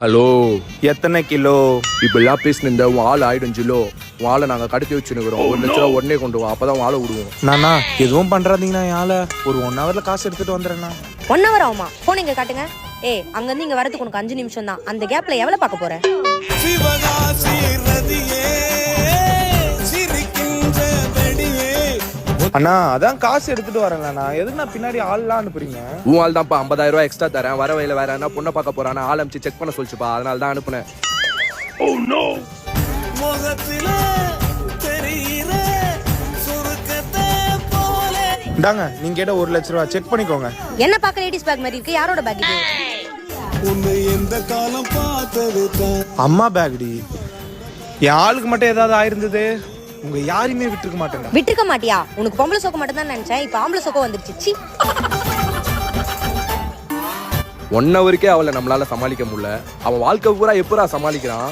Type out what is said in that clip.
Hello. எத்தனை kilo? இப்பெல்லாம் பேசின இந்த உன் ஆள் ஆயிடும் ஜிலோ உன் ஆளை நாங்க கடத்தி வச்சுருக்கிறோம் ஒரு லட்ச ரூபா உடனே கொண்டு வா. அப்பதான் உன் ஆளை விடுவோம். நானா எதுவும் பண்றாதீங்கண்ணா யால ஒரு ஒன் ஹவர்ல காசு எடுத்துட்டு வந்துடுறேண்ணா. ஒன் ஹவர் ஆகுமா? போன் இங்க காட்டுங்க. ஏய் அங்கிருந்து இங்க வரதுக்கு உனக்கு அஞ்சு நிமிஷம் தான் அந்த கேப்ல எவ்வளவு பார்க்க போற? அண்ணா அதான் காசு எடுத்துட்டு வரேன்லண்ணா எதுக்கு நான் பின்னாடி ஆள்லாம் அனுப்புறீங்க? உன் ஆள் தான்ப்பா ஐம்பதாயிரம் ரூபாய் எக்ஸ்ட்ரா தரேன். வர வயல வேற என்ன பொண்ணை பார்க்க போறானா ஆள் அமிச்சு செக் பண்ண சொல்லிச்சுப்பா. அதனால தான் அனுப்புனேன். தெரிகிற சுருக்கத்தை போல. இந்தாங்க நீங்க கேட்ட ஒரு லட்ச ரூபா செக் பண்ணிக்கோங்க. என்ன பார்க்க லேடிஸ் பேக் மாதிரி இருக்கு? யாரோட பேக் இது? உன்னை எந்த காலம் பார்த்தது அம்மா பேக்டி என் ஆளுக்கு மட்டும் ஏதாவது ஆயிருந்தது? உங்க யாரையுமே விட்டுருக்க மாட்டேங்க விட்டுருக்க மாட்டியா? உனக்கு பொம்பளை சோக்க மட்டும் தான் நினைச்சேன். இப்ப ஆம்பளை சோக்கம் வந்துருச்சு. ஒன் ஹவருக்கே அவளை நம்மளால சமாளிக்க முடியல. அவன் வாழ்க்கை பூரா எப்படா சமாளிக்கிறான்?